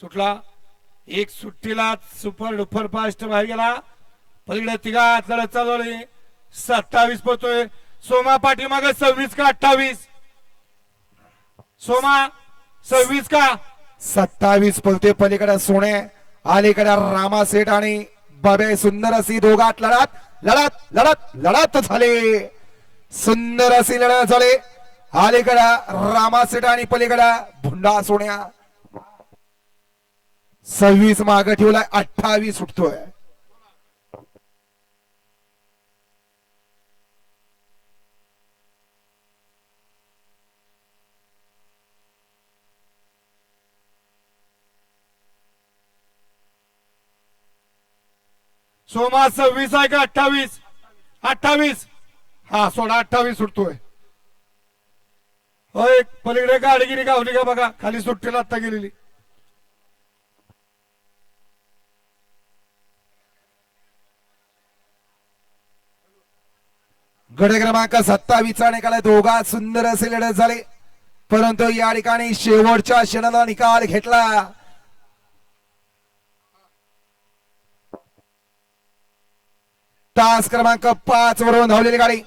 सुटला. एक सुट्टीला सुपर डुपर फास्ट बाहेर गेला. पलीकडे तिघात लढत चालवली सत्तावीस पोहोचतोय. सोमा पाठीमाग सव्वीस का अठ्ठावीस? सोमा सव्वीस का? सत्तावीस पलते पलीकडे सोने. अलीकडे रामा सेठ आणि बबे सुंदर अशी दोघात लढत लढत लढत लढत झाले. सुंदर अशी लढत झाले. अलीकडे रामा सेठ आणि पलीकडे भुंडा सोन्या. सव्वीस माग ठेवलाय अठ्ठावीस सुटतोय. सोमा सव्वीस आहे का अठ्ठावीस? अठ्ठावीस. हा सोळा अठ्ठावीस सुटतोय. होय पलीकडे गाडगिरी गावली का बघा खाली सुट्टीला आता गेलेली. गड क्रमांक सत्तावीसचा निकाल दोघा सुंदर असे लढत झाले. परंतु या ठिकाणी शेवटच्या क्षणाला निकाल घेतला. तास क्रमांक पाच वरून धावलेली गाडी.